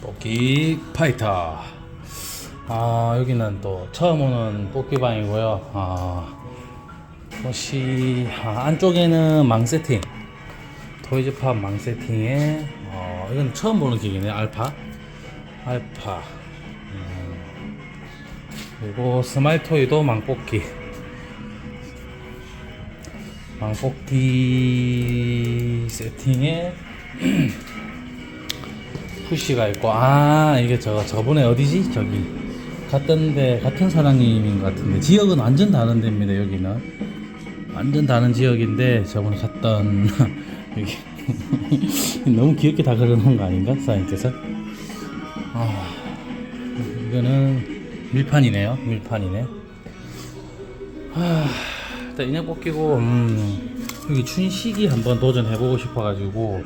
뽑기 파이터. 아 여기는 또 처음 오는 뽑기방이고요. 아 혹시 아, 안쪽에는 망 세팅, 토이즈팝 망 세팅에 어 이건 처음 보는 기기네 알파, 알파. 음, 그리고 스마일 토이도 망 뽑기. 망 뽑기 세팅에 푸시가 있고 아 이게 저 저번에 어디지? 저기. 갔던데 같은 사장님인 것 같은데. 지역은 완전 다른 데입니다 여기는. 완전 다른 지역인데 저번에 갔던 여기. 너무 귀엽게 다 그려놓은 거 아닌가? 사장님께서? 아 이거는 밀판이네요 밀판이네. 아 일단 인형 뽑기고 음, 여기 춘식이 한번 도전해보고 싶어가지고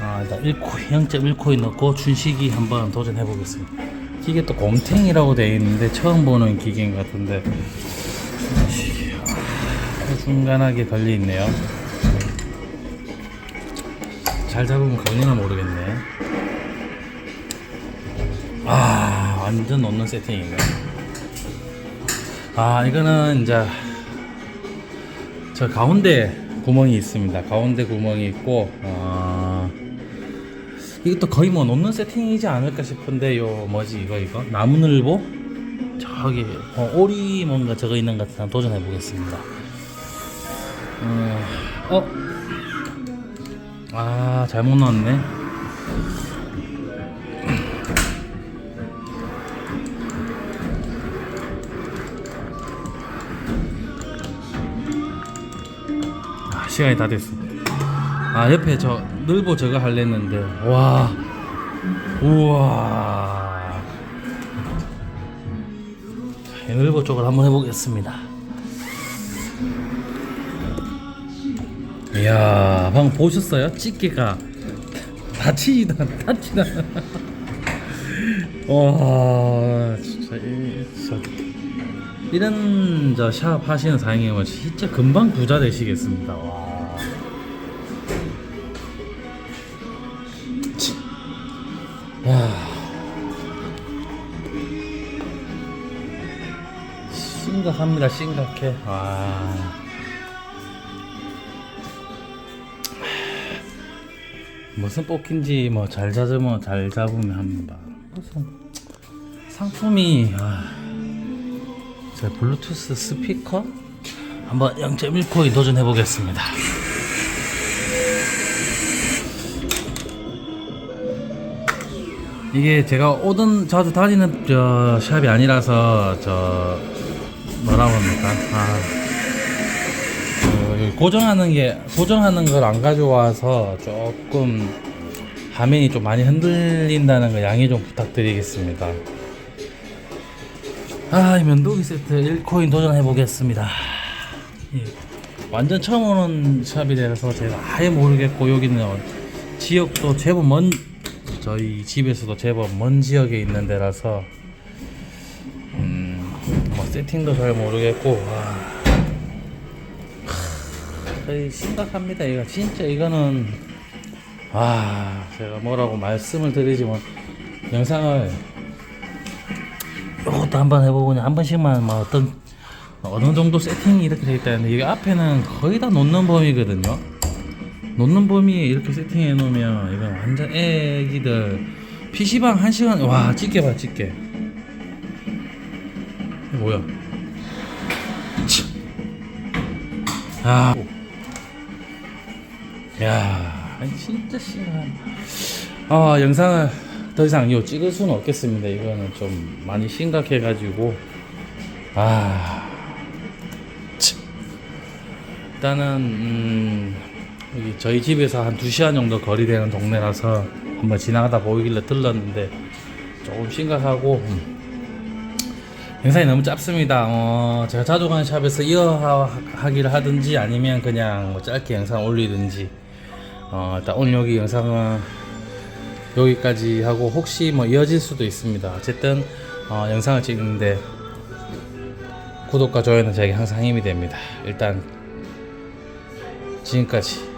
아, 일단 1코인, 0.1코인 넣고 춘식이 한번 도전해 보겠습니다. 이게 또 곰탱이라고 되어 있는데 처음 보는 기계인 것 같은데 춘식이, 아, 중간하게 걸려 있네요. 잘 잡으면 걸리나 모르겠네. 아, 완전 놓는 세팅이네. 아, 이거는 이제 저 가운데 구멍이 있습니다. 가운데 구멍이 있고, 어, 이것도 거의 뭐 놓는 세팅이지 않을까 싶은데, 요, 뭐지, 이거, 이거? 나무늘보? 저기, 어, 오리 뭔가 저거 있는 것 같아서 한번 도전해 보겠습니다. 어, 어? 아, 잘못 넣었네. 아, 시간이 다 됐어. 아 옆에 저 늘보 저거 할랬는데 와 우와 자, 이 늘보 쪽을 한번 해보겠습니다. 이야 방금 보셨어요? 집게가 다치지도 않- 다치다. 와 진짜 이, 진짜 이런 저샵 하시는 사장님은 진짜 금방 부자 되시겠습니다. 와. 야. 심각합니다. 심각해. 와. 무슨 뽑힌지 뭐 잘 잡으면 잘 잡으면 합니다. 무슨 상품이 아. 자, 블루투스 스피커 한번 0.1코인 도전해 보겠습니다. 이게 제가 오던 자주 다니는 저 샵이 아니라서 저 뭐라고 합니까? 아, 그 고정하는 게 고정하는 걸 안 가져와서 조금 화면이 좀 많이 흔들린다는 거 양해 좀 부탁드리겠습니다. 아, 이 면도기 세트 1코인 도전해 보겠습니다. 예, 완전 처음 오는 샵이 라서 제가 아예 모르겠고 여기는 지역도 제법 먼 저희 집에서도 제법 먼 지역에 있는 데라서 음, 뭐 세팅도 잘 모르겠고 와. 하, 거의 심각합니다. 이거 진짜 이거는 아 제가 뭐라고 말씀을 드리지만 영상을 이것도 한번 해보고 한 번씩만 뭐 어떤 어느 정도 세팅이 이렇게 되어 있다는데 이게 앞에는 거의 다 놓는 범위거든요. 놓는 범위에 이렇게 세팅해 놓으면 이건 완전 애기들 PC방 한 시간 와 찍게 봐 찍게 뭐야? 치. 아, 야, 진짜 심한. 아 영상을 더 이상 요 찍을 수는 없겠습니다. 이거는 좀 많이 심각해 가지고 아 참. 일단은 음, 여기 저희 집에서 한 2시간 정도 거리 되는 동네라서 한번 지나가다 보이길래 들렀는데 조금 심각하고 음, 영상이 너무 짧습니다. 어, 제가 자주 가는 샵에서 이어하기를 하든지 아니면 그냥 뭐 짧게 영상 올리든지 어, 일단 오늘 여기 영상은 여기까지 하고 혹시 뭐 이어질 수도 있습니다. 어쨌든 어, 영상을 찍는데 구독과 좋아요는 저에게 항상 힘이 됩니다. 일단 지금까지 자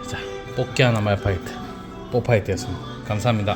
뽑기 하나 말 파이트 뽀파이트였습니다. 감사합니다.